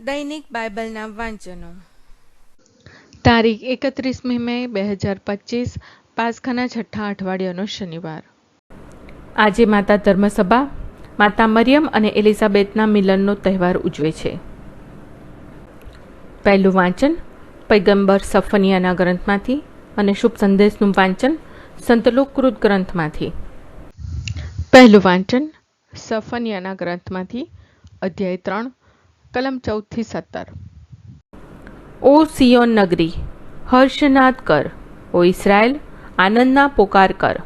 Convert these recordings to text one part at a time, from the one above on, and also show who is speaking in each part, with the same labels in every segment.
Speaker 1: દૈનિક બાઇબલના વાંચનો.
Speaker 2: તારીખ એકત્રીસમી મે બે હજાર પચીસ પાસખાના છઠ્ઠા અઠવાડિયાનો શનિવાર. આજે માતા ધર્મસભા માતા મરિયમ અને એલિઝાબેથના મિલનનો તહેવાર ઉજવે છે. પહેલું વાંચન પૈગંબર સફનિયાના ગ્રંથમાંથી અને શુભ સંદેશનું વાંચન સંતલોકૃત ગ્રંથમાંથી. પહેલું વાંચન સફનિયાના ગ્રંથમાંથી અધ્યાય ત્રણ કલમ ચૌદથી સત્તર. ઓ સિયોન નગરી, હર્ષનાદ કર. ઓ ઇસરાયલ આનંદના પોકાર કર.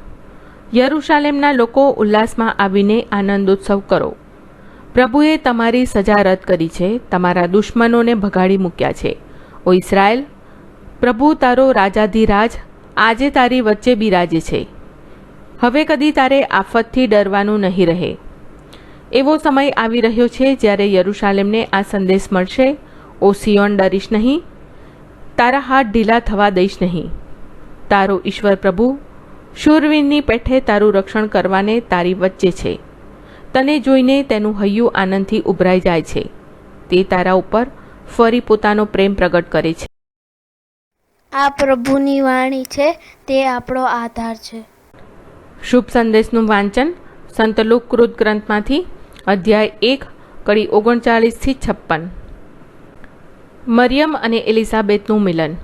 Speaker 2: યરુશાલેમના લોકો ઉલ્લાસમાં આવીને આનંદોત્સવ કરો. પ્રભુએ તમારી સજા રદ કરી છે, તમારા દુશ્મનોને ભગાડી મૂક્યા છે. ઓ ઇસરાયલ પ્રભુ તારો રાજાધિરાજ, આજે તારી વચ્ચે બિરાજે છે. હવે કદી તારે આફતથી ડરવાનું નહીં રહે. એવો સમય આવી રહ્યો છે જ્યારે યરુશાલેમને આ સંદેશ મળશે. ઓ સિયોન ડરીશ નહીં. તારા હાથ ઢીલા થવા દઈશ નહીં. તારો ઈશ્વર પ્રભુ શૂરવીરની પેઠે તારું રક્ષણ કરવાને તારી વચ્ચે છે. તને જોઈને તેનું હૈયું આનંદથી ઉભરાઈ જાય છે. તે તારા ઉપર ફરી પોતાનો પ્રેમ પ્રગટ કરે છે.
Speaker 3: આ પ્રભુની વાણી છે તે આપણો આધાર છે.
Speaker 2: શુભ સંદેશનું વાંચન સંત લોકકૃત ગ્રંથમાંથી અધ્યાય એક, કડી ઓગણચાળીસથી છપ્પન. મરિયમ અને એલિઝાબેથનું મિલન.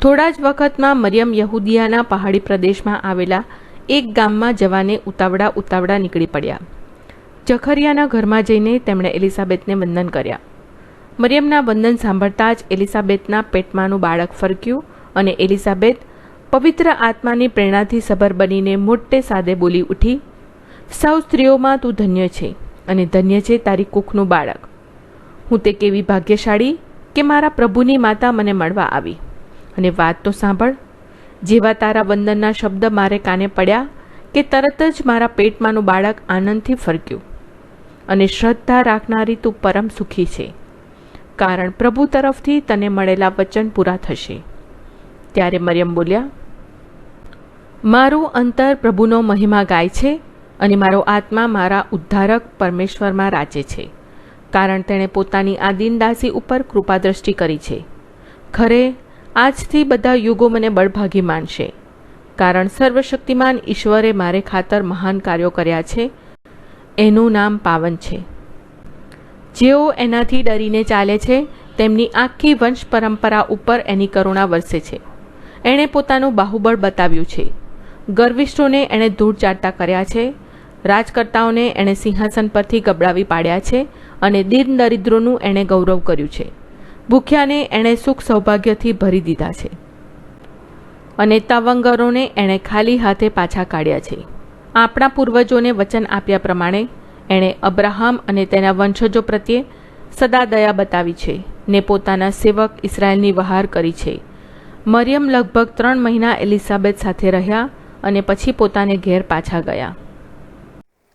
Speaker 2: થોડા જ વખતમાં મરિયમ યહૂદિયાના પહાડી પ્રદેશમાં આવેલા એક ગામમાં જવાને ઉતાવળા ઉતાવળા નીકળી પડ્યા. જખરિયાના ઘરમાં જઈને તેમણે એલિઝાબેથને વંદન કર્યા. મરિયમના વંદન સાંભળતા જ એલિઝાબેથના પેટમાંનું બાળક ફરક્યું અને એલિઝાબેથ પવિત્ર આત્માની પ્રેરણાથી સભર બનીને મોટે સાદે બોલી ઉઠી સૌ સ્ત્રીઓમાં તું ધન્ય છે. અને ધન્ય છે તારી કુખનું બાળક. હું તે કેવી ભાગ્યશાળી કે મારા પ્રભુની માતા મને મળવા આવી? અને વાત તો સાંભળ. જેવા તારા વંદનના શબ્દ મારે કાને પડ્યા કે તરત જ મારા પેટમાંનું બાળક આનંદથી ફરક્યું. અને શ્રદ્ધા રાખનારી તું પરમ સુખી છે. કારણ પ્રભુ તરફથી તને મળેલા વચન પૂરા થશે. ત્યારે મરિયમ બોલ્યા, મારું અંતર પ્રભુનો મહિમા ગાય છે અને મારો આત્મા મારા ઉદ્ધારક પરમેશ્વરમાં રાચે છે. કારણ તેણે પોતાની આ દીનદાસી ઉપર કૃપાદ્રષ્ટિ કરી છે. ખરે, આજથી બધા યુગો મને બળભાગી માનશે. કારણ સર્વશક્તિમાન ઈશ્વરે મારે ખાતર મહાન કાર્યો કર્યા છે. એનું નામ પાવન છે. જેઓ એનાથી ડરીને ચાલે છે, તેમની આખી વંશ પરંપરા ઉપર એની કરુણા વરસે છે. એણે પોતાનું બાહુબળ બતાવ્યું છે. ગર્વિષ્ઠોને એણે ધૂળ ચાટતા કર્યા છે રાજકર્તાઓને એણે સિંહાસન પરથી ગબડાવી પાડ્યા છે અને દીન દરિદ્રોનું એણે ગૌરવ કર્યું છે. ભૂખ્યાને એણે સુખ સૌભાગ્યથી ભરી દીધા છે. અને તવંગરોને એણે ખાલી હાથે પાછા કાઢ્યા છે. આપણા પૂર્વજોને વચન આપ્યા પ્રમાણે એણે અબ્રાહમ અને તેના વંશજો પ્રત્યે સદા દયા બતાવી છે ને પોતાના સેવક ઇસરાયલની વહાર કરી છે. મરિયમ લગભગ ત્રણ મહિના એલિઝાબેથ સાથે રહ્યા અને પછી પોતાને ઘેર પાછા ગયા.